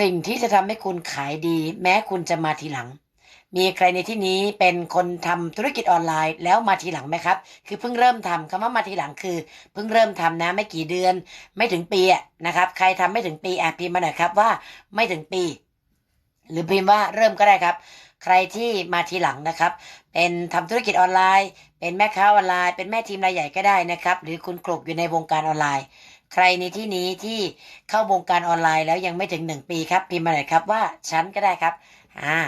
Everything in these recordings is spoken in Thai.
สิ่งที่จะทำให้คุณขายดี แม้คุณจะมาทีหลัง มีใครในที่นี้เป็นคนทำธุรกิจออนไลน์แล้วมาทีหลังไหมครับ คือเพิ่งเริ่มทำคำว่ามาทีหลังคือ เพิ่งเริ่มทำนะไม่กี่เดือน ไม่ถึงปีนะครับ ใครทำไม่ถึงปีอะพิมพ์มาหน่อยครับว่าไม่ถึงปี หรือพิมพ์ว่าเริ่มก็ได้ครับ ใครที่มาทีหลังนะครับ เป็นทำธุรกิจออนไลน์ เป็นแม่ค้าออนไลน์ เป็นแม่ทีมรายใหญ่ก็ได้นะครับ หรือคุณกลบอยู่ในวงการออนไลน์ ใครในที่นี้ที่เข้าวงการออนไลน์แล้วยังไม่ถึงหนึ่งปีครับ พิมพ์มาหน่อยครับว่าฉันก็ได้ครับอ่า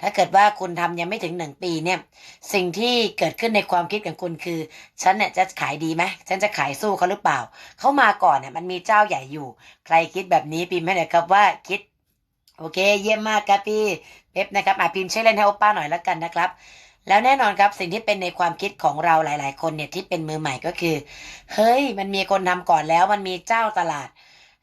ถ้าเกิดว่าคุณทำยังไม่ถึงหนึ่งปีเนี่ย สิ่งที่เกิดขึ้นในความคิดของคุณคือ ฉันเนี่ยจะขายดีไหมฉันจะขายสู้เขาหรือเปล่า เขามาก่อนเนี่ยมันมีเจ้าใหญ่อยู่ ใครคิดแบบนี้พิมพ์ให้หน่อยครับว่าคิด โอเค เยี่ยมมากครับพี่เป๊ปนะครับอะพิมพ์ใช้เล่นให้โอป้าหน่อยแล้วกันนะครับ แล้วแน่นอนครับสิ่งที่เป็นในความคิดของเราหลาย ๆ คนเนี่ยที่เป็นมือใหม่ก็คือ เฮ้ย มันมีคนทำก่อนแล้ว มันมีเจ้าตลาด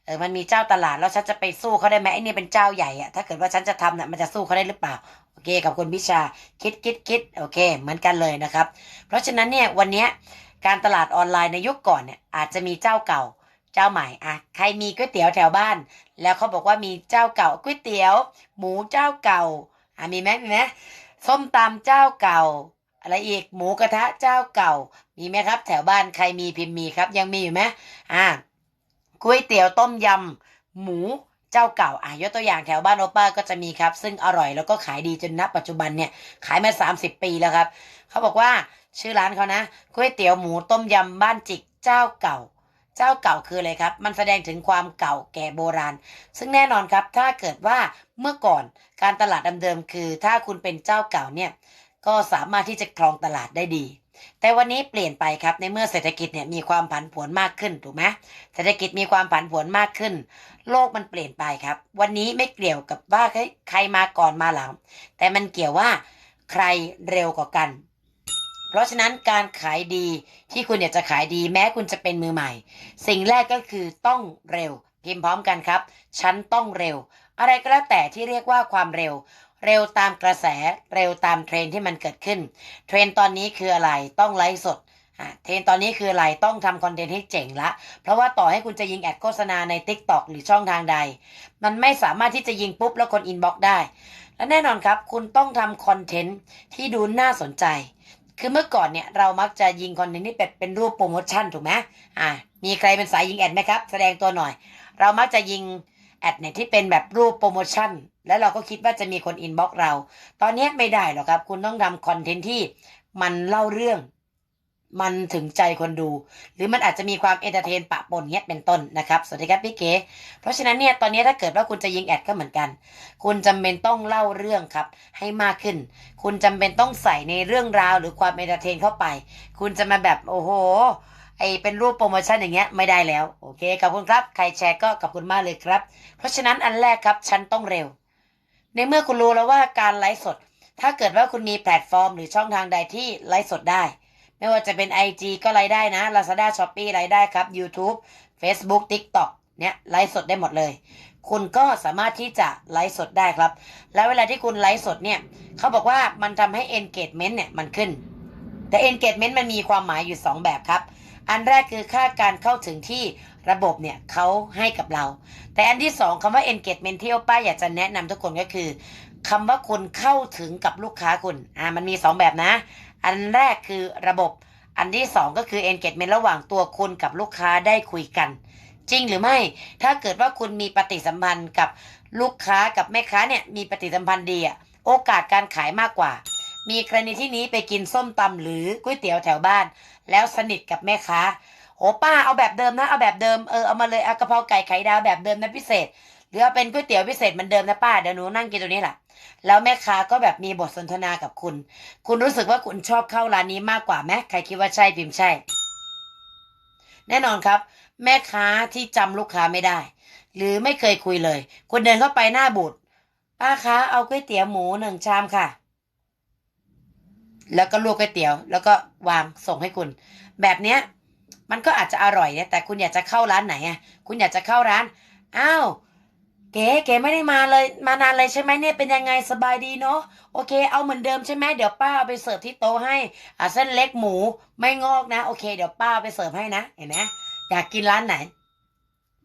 เออมันมีเจ้าตลาดแล้วฉันจะไปสู้เขาได้ไหมไอ้นี่เป็นเจ้าใหญ่อะถ้าเกิดว่าฉันจะทำเนี่ยมันจะสู้เขาได้หรือเปล่าโอเค กับคุณพิชาคิดคิดคิดโอเค เหมือนกันเลยนะครับ เพราะฉะนั้นเนี่ยวันนี้การตลาดออนไลน์ในยุคก่อนเนี่ยอาจจะมีเจ้าเก่า เจ้าใหม่อะใครมีก๋วยเตี๋ยวแถวบ้าน แล้วเขาบอกว่ามีเจ้าเก่าก๋วยเตี๋ยว หมูเจ้าเก่าอะมีไหมมีไหม ส้มตำเจ้าเก่า อะไรอีกหมูกระทะเจ้าเก่า มีไหมครับ แถวบ้านใครมีพิมพ์มีครับ ยังมีอยู่ไหมอ่าก๋วยเตี๋ยวต้มยำหมูเจ้าเก่าอะยกตัวอย่างแถวบ้านโอป้าก็จะมีครับ ซึ่งอร่อยแล้วก็ขายดีจนนับปัจจุบันเนี่ย ขายมา 30 ปีแล้วครับ เขาบอกว่าชื่อร้านเขานะก๋วยเตี๋ยวหมูต้มยำบ้านจิกเจ้าเก่า เจ้าเก่าคืออะไรครับ มันแสดงถึงความเก่าแก่โบราณ ซึ่งแน่นอนครับ ถ้าเกิดว่าเมื่อก่อนการตลาดเดิมๆคือ ถ้าคุณเป็นเจ้าเก่าเนี่ย ก็สามารถที่จะครองตลาดได้ดี แต่วันนี้เปลี่ยนไปครับในเมื่อเศรษฐกิจเนี่ยมีความผันผวนมากขึ้นถูกไหมเศรษฐกิจมีความผันผวนมากขึ้น โลกมันเปลี่ยนไปครับ วันนี้ไม่เกี่ยวกับว่าใครมาก่อนมาหลัง แต่มันเกี่ยวว่าใครเร็วกว่ากัน เพราะฉะนั้นการขายดีที่คุณอยากจะขายดีแม้คุณจะเป็นมือใหม่ สิ่งแรกก็คือต้องเร็วพิมพ์พร้อมกันครับ ฉันต้องเร็ว อะไรก็แล้วแต่ที่เรียกว่าความเร็ว เร็วตามกระแสเร็วตามเทรนที่มันเกิดขึ้น เทรนตอนนี้คืออะไรต้องไลฟ์สดเทรนตอนนี้คืออะไรต้องทำคอนเทนต์ให้เจ๋งละ เพราะว่าต่อให้คุณจะยิงแอดโฆษณาใน Tik t o อกหรือช่องทางใด มันไม่สามารถที่จะยิงปุ๊บแล้วคนอินบ็อกได้ และแน่นอนครับ คุณต้องทำคอนเทนต์ที่ดูน่าสนใจ คือเมื่อก่อนเนี่ยเรามักจะยิงคอนเทนต์ที่เป็นเป็นรูปโปรโมชั่นถูกไหมอ่า มีใครเป็นสายยิงแอดไหมครับ แสดงตัวหน่อย เรามักจะยิงแอดเนี่ยที่เป็นแบบรูปโปรโมชั่น แล้วเราก็คิดว่าจะมีคนอินบ็อกเรา ตอนนี้ไม่ได้หรอกครับ คุณต้องทำคอนเทนต์ที่มันเล่าเรื่อง มันถึงใจคนดู หรือมันอาจจะมีความเอนเตอร์เทนปะปนเงี้ยเป็นต้นนะครับ สวัสดีครับพี่เก๋เพราะฉะนั้นเนี่ยตอนนี้ถ้าเกิดว่าคุณจะยิงแอดก็เหมือนกัน คุณจำเป็นต้องเล่าเรื่องครับให้มากขึ้น คุณจำเป็นต้องใส่ในเรื่องราว หรือความเอนเตอร์เทนเข้าไป คุณจะมาแบบโอ้โหไอเป็นรูปโปรโมชั่นอย่างเงี้ยไม่ได้แล้วโอเคขอบคุณครับ ใครแชร์ก็ขอบคุณมากเลยครับ เพราะฉะนั้นอันแรกครับฉันต้องเร็ว ในเมื่อคุณรู้แล้วว่าการไลฟ์สด ถ้าเกิดว่าคุณมีแพลตฟอร์ม หรือช่องทางใดที่ไลฟ์สดได้ ไม่ว่าจะเป็น IG ก็ไลฟ์ได้นะ Lazada Shopee ไลฟ์ได้ครับ YouTube Facebook TikTok เนี่ยไลฟ์สดได้หมดเลย คุณก็สามารถที่จะไลฟ์สดได้ครับ แล้วเวลาที่คุณไลฟ์สดเนี่ยเขาบอกว่ามันทำให้ engagement เนี่ยมันขึ้น แต่ engagement มันมีความหมายอยู่ 2 แบบครับ อันแรกคือค่าการเข้าถึงที่ระบบเนี่ยเขาให้กับเรา แต่อันที่ 2คำว่า engagement ที่ป้าอยากจะแนะนำทุกคนก็คือคำว่าคุณเข้าถึงกับลูกค้าคุณ อ่า มันมี 2 แบบนะ อันแรกคือระบบ อันที่2ก็คือ engagement ระหว่างตัวคุณกับลูกค้าได้คุยกัน จริงหรือไม่ ถ้าเกิดว่าคุณมีปฏิสัมพันธ์กับลูกค้ากับแม่ค้าเนี่ยมีปฏิสัมพันธ์ดีอะโอกาสการขายมากกว่า มีใครในที่นี้ไปกินส้มตำหรือก๋วยเตี๋ยวแถวบ้าน แล้วสนิทกับแม่ค้าโอ้ป้าเอาแบบเดิมนะเอาแบบเดิมเออเอามาเลยเอากระเพราไก่ไข่ดาวแบบเดิมนะพิเศษ รือเอาเป็นก๋วยเตี๋ยวพิเศษเหมือนเดิมนะป้าเดี๋ยวหนูนั่งกินตรงนี้แหละแล้วแม่ค้าก็แบบมีบทสนทนากับคุณ คุณรู้สึกว่าคุณชอบเข้าร้านนี้มากกว่าไหมใครคิดว่าใช่พิมพ์ใช่ แน่นอนครับ แม่ค้าที่จำลูกค้าไม่ได้ หรือไม่เคยคุยเลย คุณเดินเข้าไปหน้าบูธป้าคะเอาก๋วยเตี๋ยวหมูหนึ่งชามค่ะ แล้วก็ลวกก๋วยเตี๋ยว แล้วก็วางส่งให้คุณ แบบเนี้ย มันก็อาจจะอร่อยเนี่ยแต่คุณอยากจะเข้าร้านไหนอะคุณอยากจะเข้าร้านอ้าว เก๋เก๋ไม่ได้มาเลยมานานเลยใช่ไหมเนี่ยเป็นยังไงสบายดีเนาะโอเค เอาเหมือนเดิมใช่ไหมเดี๋ยวป้าเอาไปเสิร์ฟที่โต๊ะให้อ่าเส้นเล็กหมูไม่งอกนะ โอเค เดี๋ยวป้าเอาไปเสิร์ฟให้นะเห็นไหมอยากกินร้านไหน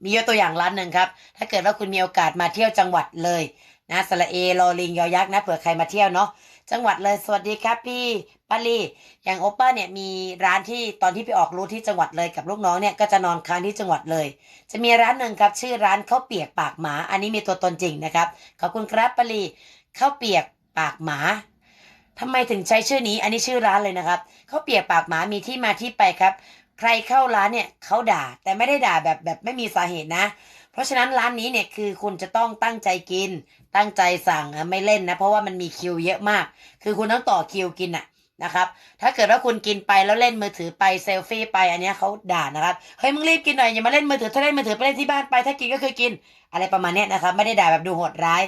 มียกตัวอย่างร้านหนึ่งครับ ถ้าเกิดว่าคุณมีโอกาสมาเที่ยวจังหวัดเลยนะสระเอลอลิงยอยักษ์นะเผื่อใครมาเที่ยวเนาะ จังหวัดเลยสวัสดีครับพี่ปาลีอย่างโอป้าเนี่ยมีร้านที่ตอนที่ไปออกรูทที่จังหวัดเลยกับลูกน้องเนี่ยก็จะนอนค้างที่จังหวัดเลย จะมีร้านหนึ่งครับชื่อร้านข้าวเปียกปากหมา อันนี้มีตัวตนจริงนะครับขอบคุณครับปาลีข้าวเปียกปากหมาทำไมถึงใช้ชื่อนี้ อันนี้ชื่อร้านเลยนะครับข้าวเปียกปากหมามีที่มาที่ไปครับ ใครเข้าร้านเนี่ยเขาด่าแต่ไม่ได้ด่าแบบแบบไม่มีสาเหตุนะ เพราะฉะนั้นร้านนี้เนี่ยคือคุณจะต้องตั้งใจกิน ตั้งใจสั่งไม่เล่นนะ เพราะว่ามันมีคิวเยอะมาก คือคุณต้องต่อคิวกินอะนะครับ ถ้าเกิดว่าคุณกินไปแล้วเล่นมือถือไปเซลฟี่ไปอันนี้เขาด่านะครับ เฮ้ยมึงรีบกินหน่อยอย่ามาเล่นมือถือถ้าเล่นมือถือไปเล่นที่บ้านไป ถ้ากินก็คือกิน อะไรประมาณนี้นะครับ ไม่ได้ด่าแบบดูโหดร้าย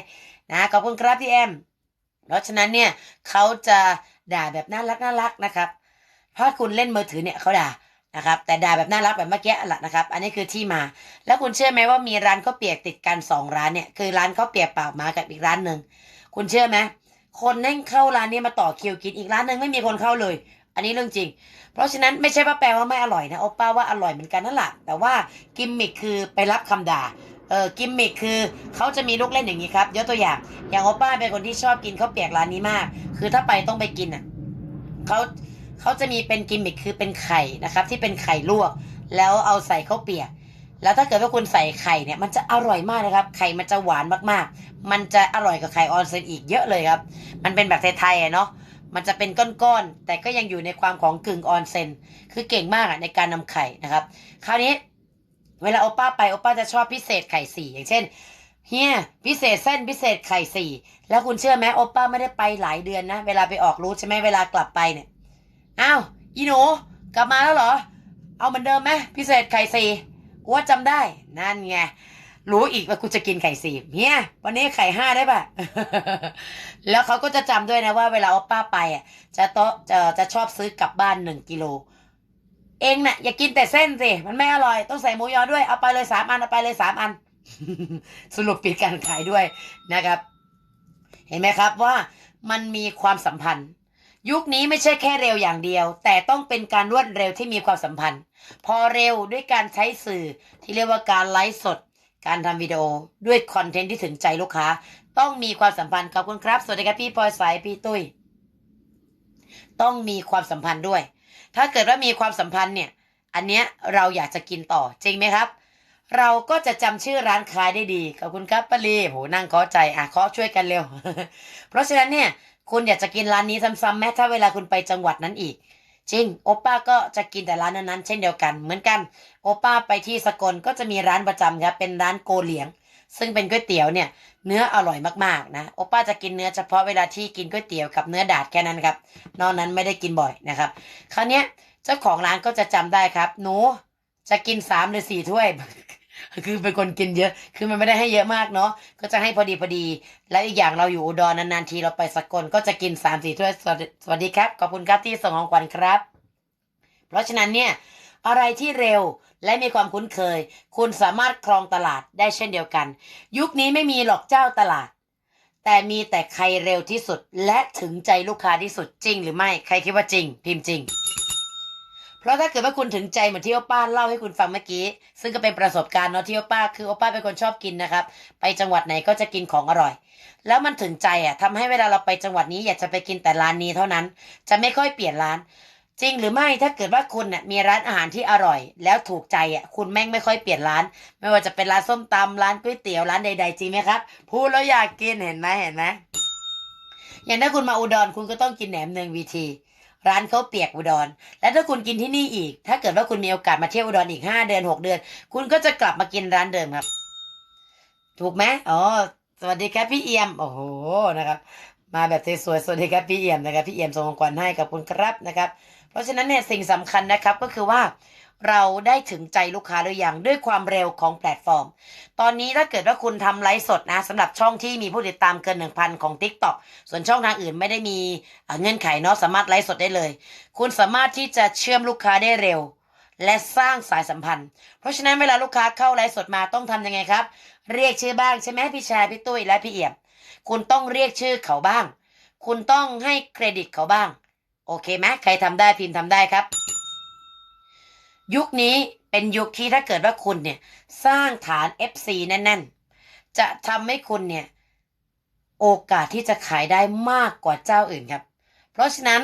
นะขอบคุณครับพี่แอม เพราะฉะนั้นเนี่ยเขาจะด่าแบบน่ารักน่ารักนะครับ เพราะคุณเล่นมือถือเนี่ยเขาด่า นะครับแต่ด่าแบบน่ารักแบบเมื่อกี้แหละนะครับ อันนี้คือที่มา แล้วคุณเชื่อไหมว่ามีร้านข้าวเปียกติดกันสองร้านเนี่ยคือร้านข้าวเปียกปากหมากับอีกร้านหนึ่งคุณเชื่อไหมคนนั่งเข้าร้านนี้มาต่อคิวกินอีกร้านหนึ่งไม่มีคนเข้าเลย อันนี้เรื่องจริง เพราะฉะนั้นไม่ใช่ว่าแปลว่าไม่อร่อยนะโอป้าว่าอร่อยเหมือนกันนั่นแหละแต่ว่ากิมมิคคือไปรับคำด่าเออกิมมิคคือเขาจะมีลูกเล่นอย่างนี้ครับยกตัวอย่างอย่างโอป้าเป็นคนที่ชอบกินข้าวเปียกร้านนี้มาก คือถ้าไปต้องไปกินอะเขา เขาจะมีเป็นกิมมิคคือเป็นไข่นะครับ ที่เป็นไข่ลวก แล้วเอาใส่ข้าวเปียก แล้วถ้าเกิดว่าคุณใส่ไข่เนี่ย มันจะอร่อยมากนะครับ ไข่มันจะหวานมากๆ มันจะอร่อยกับไข่ออนเซนอีกเยอะเลยครับ มันเป็นแบบไทยๆเนาะมันจะเป็นก้อนๆ แต่ก็ยังอยู่ในความของกึ่งออนเซน คือเก่งมากอะในการนำไข่นะครับ คราวนี้ เวลาโอป้าไปโอป้าจะชอบพิเศษไข่สี่อย่างเช่น เฮียพิเศษเส้นพิเศษไข่สี่ แล้วคุณเชื่อไหมโอป้าไม่ได้ไปหลายเดือนนะ เวลาไปออกรูทใช่ไหมเวลากลับไปเนี่ย อ้าวอีหนูกลับมาแล้วเหรอ เอาเหมือนเดิมไหมพิเศษไข่สี่กูว่าจำได้ นั่นไงรู้อีกว่ากูจะกินไข่สี่เฮียวันนี้ไข่ห้าได้ปะแล้วเขาก็จะจำด้วยนะว่าเวลาอป้าไปอะ จะโตจะจะชอบซื้อกลับบ้านหนึ่งกิโล เองน่ะอย่ากินแต่เส้นสิ มันไม่อร่อย ต้องใส่หมูยอด้วย เอาไปเลยสามอัน เอาไปเลยสามอัน สรุปปิดการขายด้วยนะครับ เห็นไหมครับว่ามันมีความสัมพันธ์ ยุคนี้ไม่ใช่แค่เร็วอย่างเดียว แต่ต้องเป็นการรวดเร็วที่มีความสัมพันธ์ พอเร็วด้วยการใช้สื่อที่เรียกว่าการไลฟ์สด การทำวิดีโอด้วยคอนเทนต์ที่ถึงใจลูกค้า ต้องมีความสัมพันธ์ขอบคุณครับ สวัสดีครับพี่พลอยสายพี่ตุ้ย ต้องมีความสัมพันธ์ด้วย ถ้าเกิดว่ามีความสัมพันธ์เนี่ย อันเนี้ยเราอยากจะกินต่อจริงไหมครับ เราก็จะจำชื่อร้านค้าได้ดีขอบคุณครับปารีโหนั่งเคาะใจอะเคาะช่วยกันเร็ว เพราะฉะนั้นเนี่ย คุณอยากจะกินร้านนี้ซ้ำๆแม้ถ้าเวลาคุณไปจังหวัดนั้นอีก จริง โอป้าก็จะกินแต่ร้านนั้นๆเช่นเดียวกัน เหมือนกัน โอป้าไปที่สกลก็จะมีร้านประจำครับ เป็นร้านโกเหลียง ซึ่งเป็นก๋วยเตี๋ยวเนี่ย เนื้ออร่อยมากๆนะ โอป้าจะกินเนื้อเฉพาะเวลาที่กินก๋วยเตี๋ยวกับเนื้อดาดแค่นั้นครับ นอกนั้นไม่ได้กินบ่อยนะครับ คราวนี้เจ้าของร้านก็จะจำได้ครับ หนูจะกินสามหรือสี่ถ้วย คือเป็นคนกินเยอะ คือมันไม่ได้ให้เยอะมากเนาะ ก็จะให้พอดีพอดี และอีกอย่างเราอยู่อุดรนานๆทีเราไปสกลก็จะกินสามสี่ถ้วย สวัสดีครับ ขอบคุณครับที่ส่งของขวัญครับ เพราะฉะนั้นเนี่ยอะไรที่เร็วและมีความคุ้นเคย คุณสามารถครองตลาดได้เช่นเดียวกัน ยุคนี้ไม่มีหรอกเจ้าตลาด แต่มีแต่ใครเร็วที่สุดและถึงใจลูกค้าที่สุดจริงหรือไม่ ใครคิดว่าจริง พิมพ์จริง เพราะถ้าเกิดว่าคุณถึงใจเหมือนที่โอป้าเล่าให้คุณฟังเมื่อกี้ ซึ่งก็เป็นประสบการณ์เนาะที่โอป้าคือโอป้าเป็นคนชอบกินนะครับ ไปจังหวัดไหนก็จะกินของอร่อย แล้วมันถึงใจอะทำให้เวลาเราไปจังหวัดนี้อยากจะไปกินแต่ร้านนี้เท่านั้น จะไม่ค่อยเปลี่ยนร้าน จริงหรือไม่ถ้าเกิดว่าคุณเนี่ยมีร้านอาหารที่อร่อย แล้วถูกใจอะคุณแม่งไม่ค่อยเปลี่ยนร้าน ไม่ว่าจะเป็นร้านส้มตำร้านก๋วยเตี๋ยวร้านใดๆจริงไหมครับพูดแล้วอยากกินเห็นไหมเห็นไหมอย่างถ้าคุณมาอุดรคุณก็ต้องกินแหนมเนืองวีที ร้านเขาเปียกอุดร และถ้าคุณกินที่นี่อีก ถ้าเกิดว่าคุณมีโอกาสมาเที่ยวอุดรอีกห้าเดือนหกเดือน คุณก็จะกลับมากินร้านเดิมครับ ถูกไหมอ๋อสวัสดีครับพี่เอี่ยมโอ้โหนะครับ มาแบบสวยๆสวัสดีครับพี่เอี่ยมนะครับพี่เอี่ยมส่งของขวัญให้กับคุณครับนะครับ เพราะฉะนั้นเนี่ยสิ่งสำคัญนะครับก็คือว่า เราได้ถึงใจลูกค้าหรือยังด้วยความเร็วของแพลตฟอร์ม ตอนนี้ถ้าเกิดว่าคุณทำไลฟ์สดนะสำหรับช่องที่มีผู้ติดตามเกิน 1,000 ของ TikTok ส่วนช่องทางอื่นไม่ได้มีเงื่อนไขเนาะสามารถไลฟ์สดได้เลย คุณสามารถที่จะเชื่อมลูกค้าได้เร็ว และสร้างสายสัมพันธ์ เพราะฉะนั้นเวลาลูกค้าเข้าไลฟ์สดมาต้องทำยังไงครับ เรียกชื่อบ้างใช่ไหมพี่ชายพี่ตุ้ยและพี่เอี่ยมคุณต้องเรียกชื่อเขาบ้าง คุณต้องให้เครดิตเขาบ้าง โอเคไหมใครทำได้พิมพ์ทำได้ครับ ยุคนี้เป็นยุคที่ถ้าเกิดว่าคุณเนี่ย สร้างฐาน FC แน่น ๆ จะทำให้คุณเนี่ย โอกาสที่จะขายได้มากกว่าเจ้าอื่นครับ เพราะฉะนั้น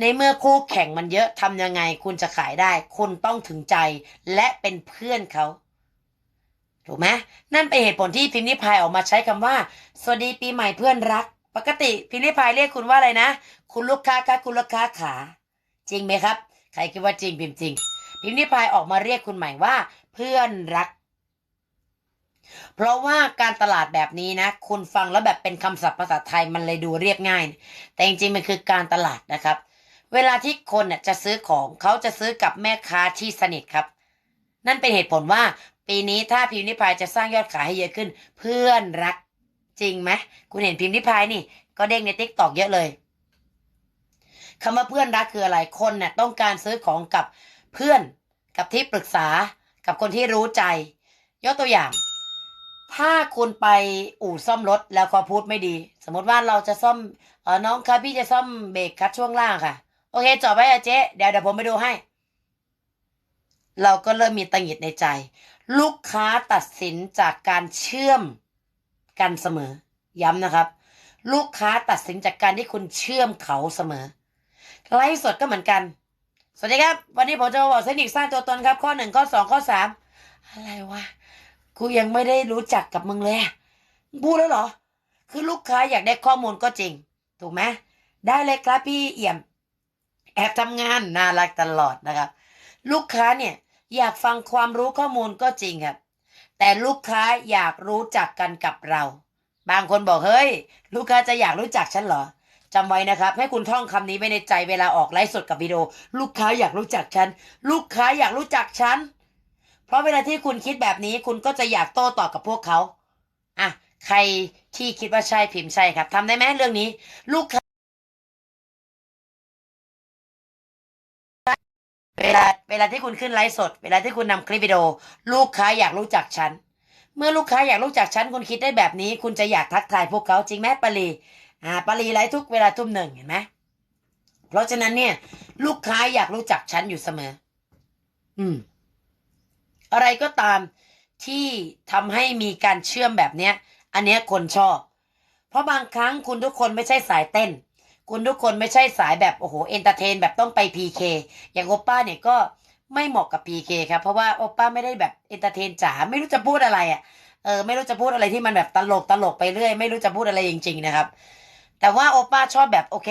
ในเมื่อคู่แข่งมันเยอะทำยังไง คุณจะขายได้ คุณต้องถึงใจและเป็นเพื่อนเขาถูกไหมนั่นเป็นเหตุผลที่พิมพ์นิพายออกมาใช้คำว่า สวัสดีปีใหม่เพื่อนรัก ปกติพิมพ์นิพายเรียกคุณว่าอะไรนะ คุณลูกค้าคะคุณลูกค้าขา จริงไหมครับ ใครคิดว่าจริงพิมพ์จริง พิมพ์นิพายออกมาเรียกคุณใหม่ว่า เพื่อนรัก เพราะว่าการตลาดแบบนี้นะ คุณฟังแล้วแบบเป็นคำศัพท์ภาษาไทยมันเลยดูเรียบง่าย แต่จริงๆมันคือการตลาดนะครับ เวลาที่คนน่ะจะซื้อของเขาจะซื้อกับแม่ค้าที่สนิทครับ นั่นเป็นเหตุผลว่า ปีนี้ถ้าพิมพ์นิพายจะสร้างยอดขายให้เยอะขึ้น เพื่อนรักจริงไหมคุณเห็นพิมพ์นิพายนี่ ก็เด้งในติ๊กตอกเยอะเลยคำว่าเพื่อนรักคืออะไรคนน่ะต้องการซื้อของกับ เพื่อนกับที่ปรึกษากับคนที่รู้ใจ ยกตัวอย่าง ถ้าคุณไปอู่ซ่อมรถแล้วเขาพูดไม่ดี สมมติว่าเราจะซ่อมเออน้องครับพี่จะซ่อมเบรกคัดช่วงล่างค่ะ โอเคจอดไว้อะเจ๊เดี๋ยวเดี๋ยวผมไปดูให้ เราก็เริ่มมีตังหิดในใจ ลูกค้าตัดสินจากการเชื่อมกันเสมอ ย้ำนะครับ ลูกค้าตัดสินจากการที่คุณเชื่อมเขาเสมอไลฟ์สดก็เหมือนกัน สวัสดีครับ วันนี้ผมจะมาบอกเทคนิคสร้างตัวตนครับ ข้อหนึ่งข้อสองข้อสามอะไรวะกูยังไม่ได้รู้จักกับมึงเลยพูดแล้วเหรอ คือลูกค้าอยากได้ข้อมูลก็จริง ถูกไหมได้เลยครับพี่เอี่ยม แอบทำงานน่ารักตลอดนะครับ ลูกค้าเนี่ยอยากฟังความรู้ข้อมูลก็จริงครับ แต่ลูกค้าอยากรู้จักกันกับเรา บางคนบอกเฮ้ย ลูกค้าจะอยากรู้จักฉันเหรอ จำไว้นะครับ ให้คุณท่องคำนี้ไว้ในใจเวลาออกไลฟ์สดกับวิดีโอ ลูกค้าอยากรู้จักฉัน ลูกค้าอยากรู้จักฉัน เพราะเวลาที่คุณคิดแบบนี้ คุณก็จะอยากโต้ตอบกับพวกเขาอะใครที่คิดว่าใช่พิมพ์ใช่ครับทำได้ไหมเรื่องนี้ ลูกค้าเวลาเวลาที่คุณขึ้นไลฟ์สด เวลาที่คุณนำคลิปวิดีโอ ลูกค้าอยากรู้จักฉัน เมื่อลูกค้าอยากรู้จักฉันคุณคิดได้แบบนี้ คุณจะอยากทักทายพวกเขาจริงไหมปรี อ่าปรีไลฟ์ทุกเวลาทุ่มหนึ่งเห็นไหมเพราะฉะนั้นเนี่ย ลูกค้าอยากรู้จักฉันอยู่เสมอ อืม อะไรก็ตามที่ทำให้มีการเชื่อมแบบเนี้ย อันเนี้ยคนชอบ เพราะบางครั้งคุณทุกคนไม่ใช่สายเต้น คุณทุกคนไม่ใช่สายแบบโอ้โหเอนเตอร์เทนแบบต้องไปพีเคอย่างโอป้าเนี่ยก็ไม่เหมาะกับพีเคครับ เพราะว่าโอป้าไม่ได้แบบเอนเตอร์เทนจ๋าไม่รู้จะพูดอะไรอะเออไม่รู้จะพูดอะไรที่มันแบบตลกตลกไปเรื่อย ไม่รู้จะพูดอะไรจริง ๆ นะครับ แต่ว่าโอป้าชอบแบบโอเค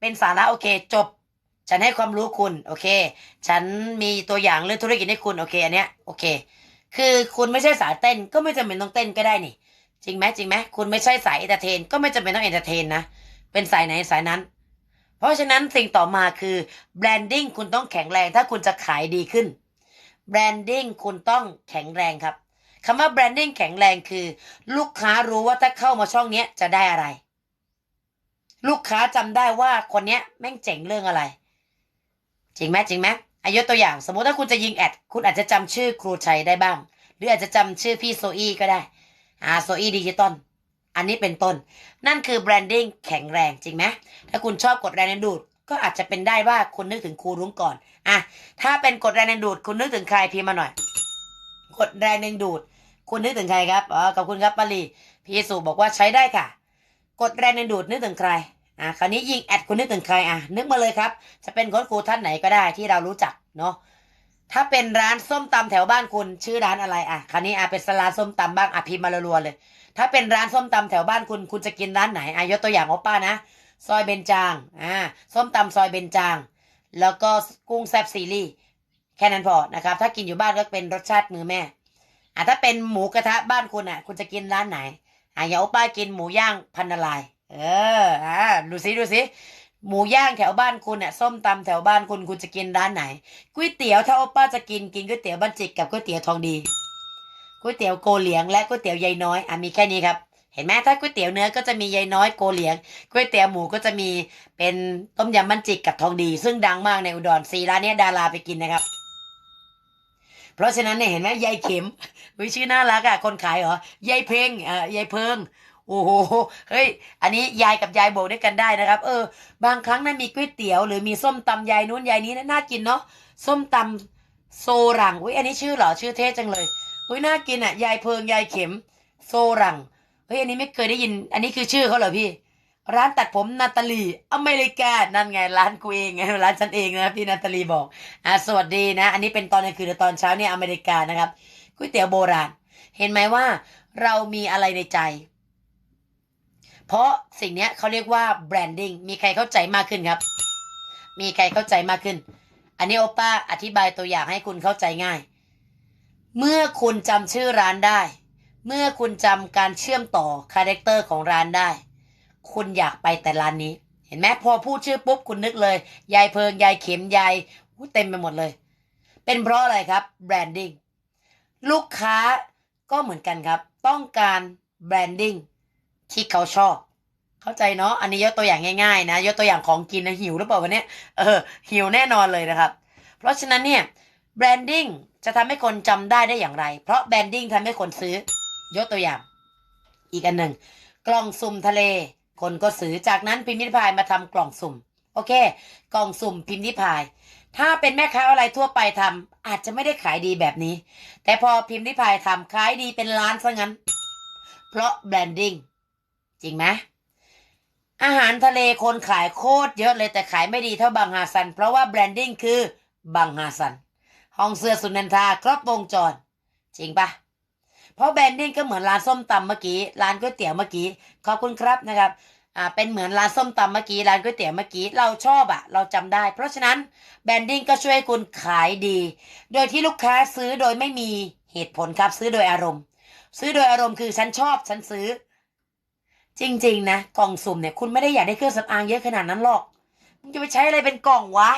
เป็นสาระโอเค จบ ฉันให้ความรู้คุณโอเค ฉันมีตัวอย่างเรื่องธุรกิจให้คุณโอเคอันเนี้ยโอเค คือคุณไม่ใช่สายเต้นก็ไม่จำเป็นต้องเต้นก็ได้นี่ จริงไหมจริงไหมคุณไม่ใช่สายเอนเตอร์เทนก็ไม่จำเป็นต้องเอนเตอร์เทนนะเป็นสายไหนสายนั้น เพราะฉะนั้นสิ่งต่อมาคือแบรนดิ้งคุณต้องแข็งแรงถ้าคุณจะขายดีขึ้นแบรนดิ้งคุณต้องแข็งแรงครับคำว่าแบรนดิ้งแข็งแรงคือ ลูกค้ารู้ว่าถ้าเข้ามาช่องนี้จะได้อะไร ลูกค้าจำได้ว่าคนเนี้ยแม่งเจ๋งเรื่องอะไร จริงไหมจริงไหมอายกตัวอย่าง สมมุติถ้าคุณจะยิงแอด คุณอาจจะจำชื่อครูชัยได้บ้าง หรืออาจจะจำชื่อพี่โซอี้ก็ได้อ่าโซอี้ดิจิตอลอันนี้เป็นต้น นั่นคือแบรนดิ้งแข็งแรงจริงไหมถ้าคุณชอบกดแรงดึงดูด ก็อาจจะเป็นได้ว่าคุณนึกถึงครูรุ้งก่อนอะถ้าเป็นกดแรงดึงดูด คุณนึกถึงใครพิมพ์มาหน่อย กดแรงดึงดูด คุณนึกถึงใครครับอ๋อขอบคุณครับปารีพี่สุบอกว่าใช้ได้ค่ะ กดแรงดึงดูดนึกถึงใคร อะคราวนี้ยิงแอดคุณนึกถึงใครอะนึกมาเลยครับ จะเป็นคนครูท่านไหนก็ได้ที่เรารู้จักเนาะถ้าเป็นร้านส้มตำแถวบ้านคุณชื่อร้านอะไรอะคราวนี้อะเป็นสลาส้มตำบ้างอะพิมพ์มารัวๆเลย ถ้าเป็นร้านส้มตำแถวบ้านคุณคุณจะกินร้านไหนอายกตัวอย่างโอป้านะ ซอยเบญจางอ่าส้มตำซอยเบญจาง แล้วก็กุ้งแซบซีรีส์แค่นั้นพอนะครับ ถ้ากินอยู่บ้านก็เป็นรสชาติมือแม่อ่าถ้าเป็นหมูกระทะบ้านคุณอะ คุณจะกินร้านไหนอ่าอย่างโอป้ากินหมูย่างพันนาลาย เอออ่าดูสิดูสิหมูย่างแถวบ้านคุณเนี่ยส้มตำแถวบ้านคุณคุณจะกินร้านไหนก๋วยเตี๋ยวถ้าโอป้าจะกินกินก๋วยเตี๋ยวบ้านจิกกับก๋วยเตี๋ยวทองดีก๋วยเตี๋ยวโกเหลียงและก๋วยเตี๋ยวยายน้อยอะมีแค่นี้ครับเห็นไหมถ้าก๋วยเตี๋ยวเนื้อก็จะมียายน้อยโกเหลียงก๋วยเตี๋ยวหมูก็จะมีเป็นต้มยำมันจิกกับทองดี ซึ่งดังมากในอุดรซีร้านนี้ดาราไปกินนะครับ เพราะฉะนั้นเนี่ยเห็นไหมยายเข็มวิชื่อน่ารักอะคนขายเหรอยายเพลงเอ่อยายเพิง โอ้โหเฮ้ยอันนี้ยายกับยายโบกด้วยกันได้นะครับ เออ บางครั้งนะมีก๋วยเตี๋ยวหรือมีส้มตำยายนู้นยายนี้นะน่ากินเนาะส้มตโซรังอุ้ยอันนี้ชื่อเหรอชื่อเท่จังเลยอุ้ยน่ากินอะยายเพิงยายเข็ม โซรังเฮ้ยอันนี้ไม่เคยได้ยิน อันนี้คือชื่อเขาเหรอพี่ ร้านตัดผมนาตาลีอเมริกานั่นไงร้านกูเองไงร้านฉันเองนะพี่นาตาลีบอกอะสวัสดีนะ อันนี้เป็นตอนกลางคืนหรือตอนเช้าเนี่ยอเมริกานะครับก๋วยเตี๋ยวโบราณ เห็นไหมว่าเรามีอะไรในใจ เพราะสิ่งนี้เขาเรียกว่าแบรนดิ้งมีใครเข้าใจมากขึ้นครับ มีใครเข้าใจมากขึ้น อันนี้โอป้าอธิบายตัวอย่างให้คุณเข้าใจง่าย เมื่อคุณจำชื่อร้านได้ เมื่อคุณจำการเชื่อมต่อคาแรคเตอร์ของร้านได้ คุณอยากไปแต่ร้านนี้ เห็นไหมพอพูดชื่อปุ๊บคุณนึกเลย ยายเพิงยายเข็มยายเต็มไปหมดเลย เป็นเพราะอะไรครับแบรนดิ้งลูกค้าก็เหมือนกันครับ ต้องการแบรนดิ้ง ที่เขาชอบ เข้าใจเนาะอันนี้ยกตัวอย่างง่ายๆ นะยกตัวอย่างของกินนะหิวหรือเปล่าวันนี้เออหิวแน่นอนเลยนะครับ เพราะฉะนั้นเนี่ยแบรนดิ้งจะทำให้คนจำได้ได้อย่างไร เพราะแบรนดิ้งทำให้คนซื้อยกตัวอย่าง อีกอันหนึ่งกล่องสุ่มทะเล คนก็ซื้อจากนั้นพิมพ์นิพายมาทำกล่องสุ่มโอเค กล่องสุ่มพิมพ์นิพาย ถ้าเป็นแม่ค้าอะไรทั่วไปทำอาจจะไม่ได้ขายดีแบบนี้ แต่พอพิมพ์นิพายทำขายดีเป็นล้านซะงั้น เพราะแบรนดิ้ง จริงไหมอาหารทะเลคนขายโคตรเยอะเลยแต่ขายไม่ดีเท่าบางฮาซัน เพราะว่าแบรนดิ้งคือบางฮาซัน ห้องเสื้อสุนันทาครบวงจร จริงปะเพราะแบรนดิ้งก็เหมือนร้านส้มตำเมื่อกี้ ร้านก๋วยเตี๋ยวเมื่อกี้ ขอบคุณครับนะครับอ่าเป็นเหมือนร้านส้มตำเมื่อกี้ร้านก๋วยเตี๋ยวเมื่อกี้เราชอบอะเราจำได้ เพราะฉะนั้นแบรนดิ้งก็ช่วยให้คุณขายดี โดยที่ลูกค้าซื้อโดยไม่มีเหตุผลครับซื้อโดยอารมณ์ ซื้อโดยอารมณ์คือฉันชอบฉันซื้อ จริง ๆ นะ กล่องสุ่มเนี่ยคุณไม่ได้อยากได้เครื่องสำอางเยอะขนาดนั้นหรอกมึงจะไปใช้อะไรเป็นกล่องวะ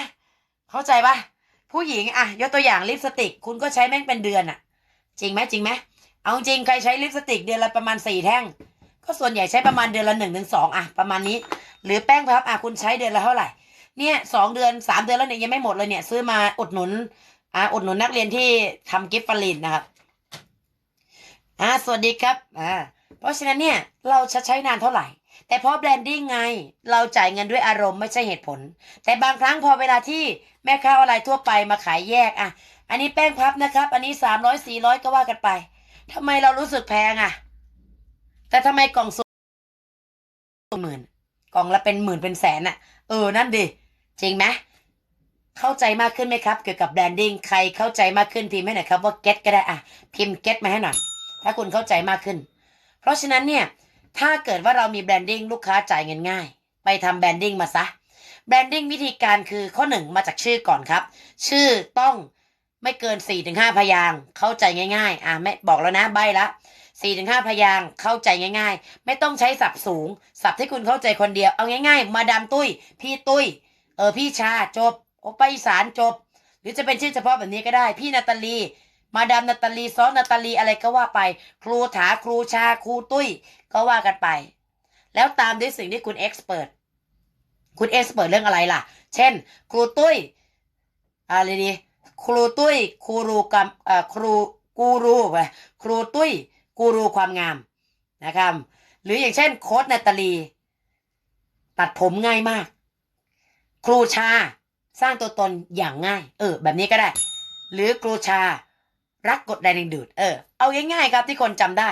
เข้าใจปะผู้หญิงอะยกตัวอย่างลิปสติก คุณก็ใช้แม่งเป็นเดือนอะจริงไหมจริงไหมเอาจริงใครใช้ลิปสติกเดือนละประมาณสี่แท่ง ก็ส่วนใหญ่ใช้ประมาณเดือนละหนึ่งถึงสองอะประมาณนี้ หรือแป้งพับอะคุณใช้เดือนละเท่าไหร่เนี่ยสองเดือนสามเดือนแล้วเนี่ยยังไม่หมดเลยเนี่ย ซื้อมาอุดหนุนอ่าอุดหนุนนักเรียนที่ทำกิฟต์ฟลินนะครับอ่าสวัสดีครับอ่า เพราะฉะนั้นเนี่ยเราจะใช้นานเท่าไหร่ แต่เพราะแบรนดิ้งไง เราจ่ายเงินด้วยอารมณ์ไม่ใช่เหตุผล แต่บางครั้งพอเวลาที่แม่ค้าออนไลน์ทั่วไปมาขายแยกอะ อันนี้แป้งพับนะครับ อันนี้สามร้อยสี่ร้อยก็ว่ากันไปทำไมเรารู้สึกแพงอะ แต่ทำไมกล่องสุ่มหมื่นกล่องละเป็นหมื่นเป็นแสนอะ เออนั่นดิจริงไหมเข้าใจมากขึ้นไหมครับ เกี่ยวกับแบรนดิ้งใครเข้าใจมากขึ้นพิมพ์ให้หน่อยครับว่าเก็ตก็ได้อะพิมพ์เก็ตมาให้หน่อยถ้าคุณเข้าใจมากขึ้น เพราะฉะนั้นเนี่ยถ้าเกิดว่าเรามีแบรนดิ้งลูกค้าจ่ายเงินง่าย ไปทำแบรนดิ้งมาซะแบรนดิ้งวิธีการคือข้อหนึ่งมาจากชื่อก่อนครับ ชื่อต้องไม่เกิน4ี่ถึงห้าพยางเข้าใจง่าย ๆ อะไม่บอกแล้วนะใบละสี่ถึงห้าพยางเข้าใจง่าย ๆ ไม่ต้องใช้ศัพท์สูง ศัพท์ที่คุณเข้าใจคนเดียวเอาง่าย ๆ มาดามตุ้ย พี่ตุ้ยเออพี่ชาจบโอไปอีสานจบ หรือจะเป็นชื่อเฉพาะแบบนี้ก็ได้ พี่นาตาลี มาดามนาตาลีซอสนาตาลีอะไรก็ว่าไป ครูถาครูชาครูตุ้ย ก็ว่ากันไป แล้วตามด้วยสิ่งที่คุณเอ็กซ์เปิดคุณเอ็กซ์เปิดเรื่องอะไรล่ะ เช่น ครูตุ้ยอะไรดีครูตุ้ยครูรูกรรมเอ่อครูกูรูไปครูตุ้ยกูรูความงามนะครับ หรืออย่างเช่น โค้ดนาตาลี ตัดผมง่ายมาก ครูชา สร้างตัวตนอย่างง่าย เออ แบบนี้ก็ได้ หรือครูชา รักกดแรงดึงดูดเออ เอาง่ายๆครับที่คนจำได้